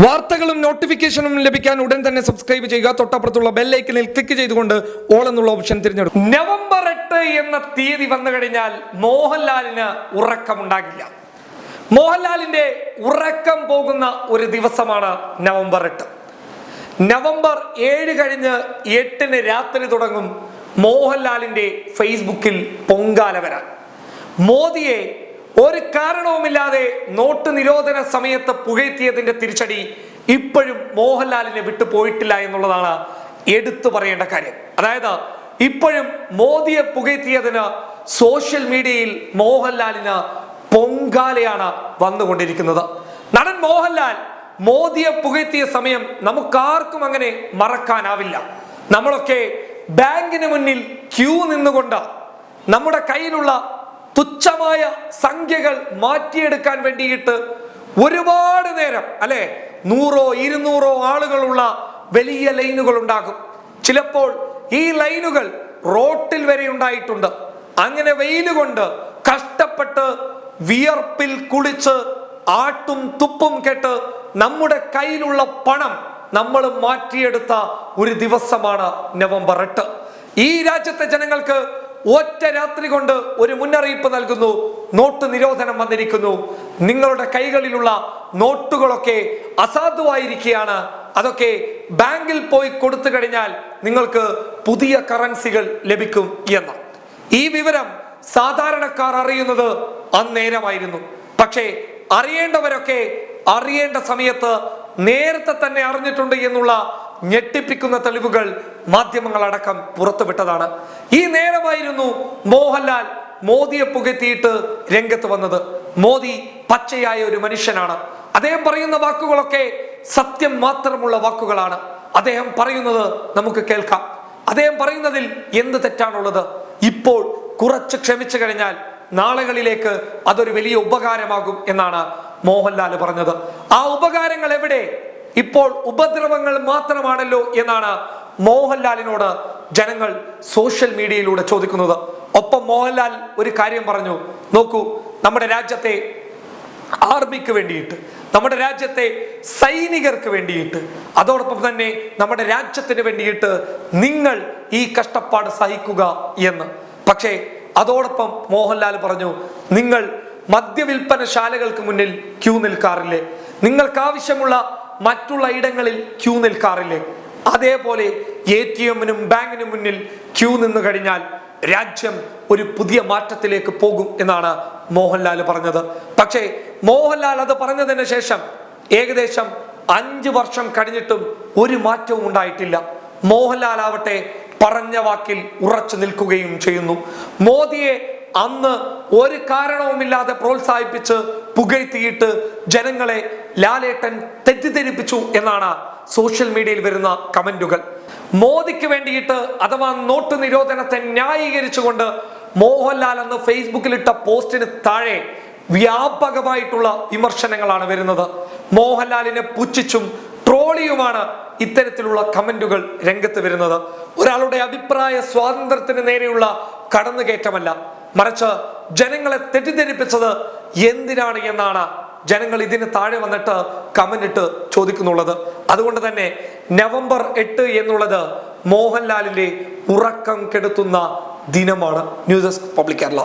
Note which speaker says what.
Speaker 1: വാർത്തകളും നോട്ടിഫിക്കേഷനും ലഭിക്കാൻ ഉടൻ തന്നെ സബ്സ്ക്രൈബ് ചെയ്യുക. തൊട്ടപ്പുറത്തുള്ള ബെല്ലൈക്കനിൽ ക്ലിക്ക് ചെയ്തുകൊണ്ട് ഓൾ എന്നുള്ള ഓപ്ഷൻ തിരഞ്ഞെടുക്കും. നവംബർ എട്ട് എന്ന തീയതി വന്നു കഴിഞ്ഞാൽ മോഹൻലാലിന് ഉറക്കമുണ്ടാകില്ല. മോഹൻലാലിന്റെ ഉറക്കം പോകുന്ന ഒരു ദിവസമാണ് നവംബർ എട്ട്. നവംബർ ഏഴ് കഴിഞ്ഞ് എട്ടിന് രാത്രി തുടങ്ങും മോഹൻലാലിന്റെ ഫേസ്ബുക്കിൽ പൊങ്കാല വരാൻ. മോദിയെ ഒരു കാരണവുമില്ലാതെ നോട്ട് നിരോധന സമയത്ത് പുകഴ്ത്തിയതിന്റെ തിരിച്ചടി ഇപ്പോഴും മോഹൻലാലിനെ വിട്ടു പോയിട്ടില്ല എന്നുള്ളതാണ് എടുത്തു പറയേണ്ട കാര്യം. അതായത് ഇപ്പോഴും മോദിയെ പുകഴ്ത്തിയതിന് സോഷ്യൽ മീഡിയയിൽ മോഹൻലാലിന് പൊങ്കാലയാണ് വന്നുകൊണ്ടിരിക്കുന്നത്. നടൻ മോഹൻലാൽ മോദിയെ പുകഴ്ത്തിയ സമയം നമുക്കാർക്കും അങ്ങനെ മറക്കാനാവില്ല. നമ്മളൊക്കെ ബാങ്കിന് മുന്നിൽ ക്യൂ നിന്നുകൊണ്ട് നമ്മുടെ കയ്യിലുള്ള തുച്ഛമായ സംഖ്യകൾ മാറ്റിയെടുക്കാൻ വേണ്ടിയിട്ട് ഒരുപാട് നേരം അല്ലെ? നൂറോ ഇരുന്നൂറോ ആളുകളുള്ള വലിയ ലൈനുകൾ ഉണ്ടാകും. ചിലപ്പോൾ ഈ ലൈനുകൾ റോട്ടിൽ വരെ ഉണ്ടായിട്ടുണ്ട്. അങ്ങനെ വെയിൽ കൊണ്ട് കഷ്ടപ്പെട്ട് വിയർപ്പിൽ കുളിച്ച് ആട്ടും തുപ്പും കെട്ട് നമ്മുടെ കയ്യിലുള്ള പണം നമ്മൾ മാറ്റിയെടുത്ത ഒരു ദിവസമാണ് നവംബർ എട്ട്. ഈ രാജ്യത്തെ ജനങ്ങൾക്ക് ഒറ്റ രാത്രി കൊണ്ട് ഒരു മുന്നറിയിപ്പ് നൽകുന്നു. നോട്ട് നിരോധനം വന്നിരിക്കുന്നു. നിങ്ങളുടെ കൈകളിലുള്ള നോട്ടുകളൊക്കെ അസാധുവായിരിക്കുകയാണ്. അതൊക്കെ ബാങ്കിൽ പോയി കൊടുത്തു കഴിഞ്ഞാൽ നിങ്ങൾക്ക് പുതിയ കറൻസികൾ ലഭിക്കും എന്ന്. ഈ വിവരം സാധാരണക്കാർ അറിയുന്നത് അന്നേരമായിരുന്നു. പക്ഷേ അറിയേണ്ടവരൊക്കെ അറിയേണ്ട സമയത്ത് നേരത്തെ തന്നെ അറിഞ്ഞിട്ടുണ്ട് എന്നുള്ള ഞെട്ടിപ്പിക്കുന്ന തെളിവുകൾ മാധ്യമങ്ങളടക്കം പുറത്തുവിട്ടതാണ്. ഈ നേരമായിരുന്നു മോഹൻലാൽ മോദിയെ പുകത്തിയിട്ട് രംഗത്ത് വന്നത്. മോദി പച്ചയായ ഒരു മനുഷ്യനാണ്. അദ്ദേഹം പറയുന്ന വാക്കുകളൊക്കെ സത്യം മാത്രമുള്ള വാക്കുകളാണ്. അദ്ദേഹം പറയുന്നത് നമുക്ക് കേൾക്കാം. അദ്ദേഹം പറയുന്നതിൽ എന്ത് തെറ്റാണുള്ളത്? ഇപ്പോൾ കുറച്ച് ക്ഷമിച്ചു കഴിഞ്ഞാൽ നാളുകളിലേക്ക് അതൊരു വലിയ ഉപകാരമാകും എന്നാണ് മോഹൻലാൽ പറഞ്ഞത്. ആ ഉപകാരങ്ങൾ എവിടെ? ഇപ്പോൾ ഉപദ്രവങ്ങൾ മാത്രമാണല്ലോ എന്നാണ് മോഹൻലാലിനോട് ജനങ്ങൾ സോഷ്യൽ മീഡിയയിലൂടെ ചോദിക്കുന്നത്. ഒപ്പം മോഹൻലാൽ ഒരു കാര്യം പറഞ്ഞു. നോക്കൂ നമ്മുടെ രാജ്യത്തെ ആർമിക്ക് വേണ്ടിയിട്ട് നമ്മുടെ രാജ്യത്തെ സൈനികർക്ക് വേണ്ടിയിട്ട് അതോടൊപ്പം തന്നെ നമ്മുടെ രാജ്യത്തിന് വേണ്ടിയിട്ട് നിങ്ങൾ ഈ കഷ്ടപ്പാട് സഹിക്കുക എന്ന്. പക്ഷേ അതോടൊപ്പം മോഹൻലാൽ പറഞ്ഞു നിങ്ങൾ മദ്യവിൽപ്പനശാലകൾക്ക് മുന്നിൽ ക്യൂ നിൽക്കാറില്ലേ? നിങ്ങൾക്ക് ആവശ്യമുള്ള മറ്റുള്ള ഇടങ്ങളിൽ ക്യൂ നിൽക്കാറില്ലേ? അതേപോലെ എ ടി എമ്മിനും ബാങ്കിനും മുന്നിൽ ക്യൂ നിന്ന് കഴിഞ്ഞാൽ രാജ്യം ഒരു പുതിയ മാറ്റത്തിലേക്ക് പോകും എന്നാണ് മോഹൻലാൽ പറഞ്ഞത്. പക്ഷേ മോഹൻലാൽ അത് പറഞ്ഞതിന് ശേഷം ഏകദേശം അഞ്ച് വർഷം കഴിഞ്ഞിട്ടും ഒരു മാറ്റവും ഉണ്ടായിട്ടില്ല. മോഹൻലാൽ ആവട്ടെ പറഞ്ഞ വാക്കിൽ ഉറച്ചു നിൽക്കുകയും ചെയ്യുന്നു. മോദിയെ അന്ന് ഒരു കാരണവുമില്ലാതെ പ്രോത്സാഹിപ്പിച്ച് പുകഴ്ത്തിയിട്ട് ജനങ്ങളെ ലാലേട്ടൻ തെറ്റിദ്ധരിപ്പിച്ചു എന്നാണ് സോഷ്യൽ മീഡിയയിൽ വരുന്ന കമന്റുകൾ. മോദിക്ക് വേണ്ടിയിട്ട് അഥവാ നോട്ട് നിരോധനത്തെ ന്യായീകരിച്ചുകൊണ്ട് മോഹൻലാൽ അന്ന് ഫേസ്ബുക്കിലിട്ട പോസ്റ്റിന് താഴെ വ്യാപകമായിട്ടുള്ള വിമർശനങ്ങളാണ് വരുന്നത്. മോഹൻലാലിനെ പുച്ഛിച്ചും ട്രോളിയുമാണ് ഇത്തരത്തിലുള്ള കമന്റുകൾ രംഗത്ത് വരുന്നത്. ഒരാളുടെ അഭിപ്രായ സ്വാതന്ത്ര്യത്തിന് നേരെയുള്ള കടന്നുകയറ്റമല്ല. മറിച്ച് ജനങ്ങളെ തെറ്റിദ്ധരിപ്പിച്ചത് എന്തിനാണ് എന്നാണ് ജനങ്ങൾ ഇതിന് താഴെ വന്നിട്ട് കമന്റ് ഇട്ട് ചോദിക്കുന്നുള്ളത്. അതുകൊണ്ട് തന്നെ നവംബർ എട്ട് എന്നുള്ളത് മോഹൻലാലിന്റെ ഉറക്കം കെടുത്തുന്ന ദിനമാണ്. News desk public Kerala.